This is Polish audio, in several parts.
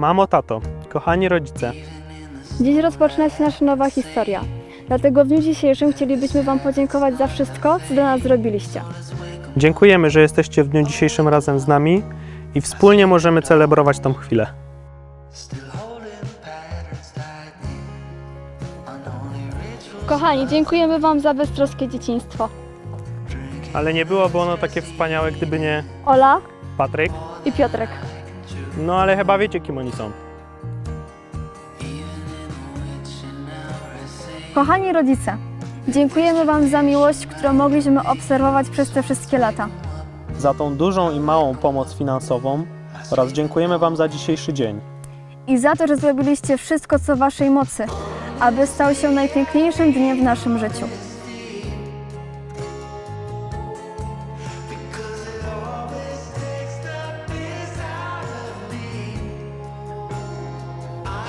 Mamo, tato, kochani rodzice, Dziś rozpoczyna się nasza nowa historia. Dlatego w dniu dzisiejszym chcielibyśmy Wam podziękować za wszystko, co dla nas zrobiliście. dziękujemy, że jesteście w dniu dzisiejszym razem z nami i wspólnie możemy celebrować tą chwilę. Kochani, dziękujemy Wam za beztroskie dzieciństwo. Ale nie byłoby ono takie wspaniałe, gdyby nie Ola Patryk. i Piotrek. No ale chyba wiecie, kim oni są. Kochani rodzice, dziękujemy Wam za miłość, którą mogliśmy obserwować przez te wszystkie lata. Za tą dużą i małą pomoc finansową oraz dziękujemy Wam za dzisiejszy dzień. I za to, że zrobiliście wszystko, co w Waszej mocy, aby stał się najpiękniejszym dniem w naszym życiu.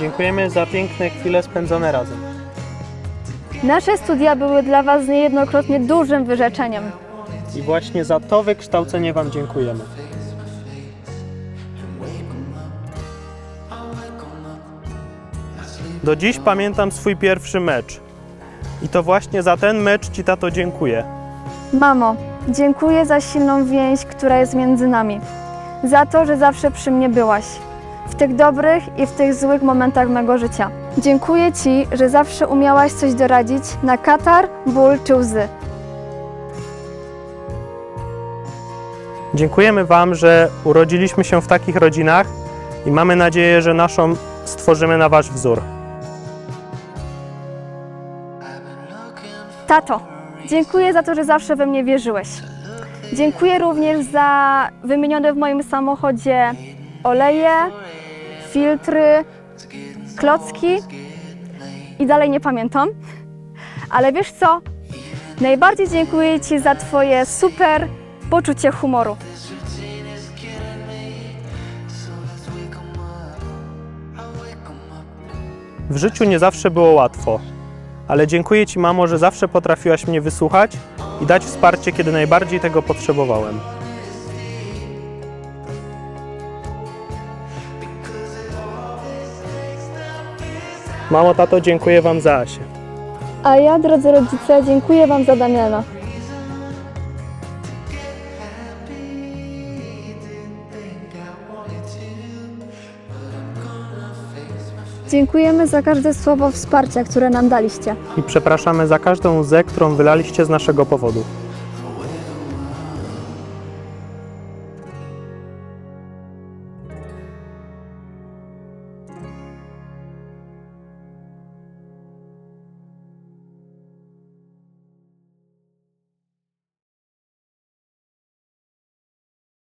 Dziękujemy za piękne chwile spędzone razem. Nasze studia były dla Was niejednokrotnie dużym wyrzeczeniem. I właśnie za to wykształcenie Wam dziękujemy. Do dziś pamiętam swój pierwszy mecz. I to właśnie za ten mecz Ci, tato, dziękuję. Mamo, dziękuję za silną więź, która jest między nami. Za to, że zawsze przy mnie byłaś. W tych dobrych i w tych złych momentach mego życia. Dziękuję Ci, że zawsze umiałaś coś doradzić na katar, ból czy łzy. Dziękujemy Wam, że urodziliśmy się w takich rodzinach i mamy nadzieję, że naszą stworzymy na Wasz wzór. Tato, dziękuję za to, że zawsze we mnie wierzyłeś. Dziękuję również za wymienione w moim samochodzie oleje, filtry, klocki i dalej nie pamiętam. Ale wiesz co? Najbardziej dziękuję Ci za Twoje super poczucie humoru. W życiu nie zawsze było łatwo, ale dziękuję Ci, mamo, że zawsze potrafiłaś mnie wysłuchać i dać wsparcie, kiedy najbardziej tego potrzebowałem. Mamo, tato, dziękuję Wam za Asię. A ja, drodzy rodzice, dziękuję Wam za Damiana. Dziękujemy za każde słowo wsparcia, które nam daliście. I przepraszamy za każdą łzę, którą wylaliście z naszego powodu.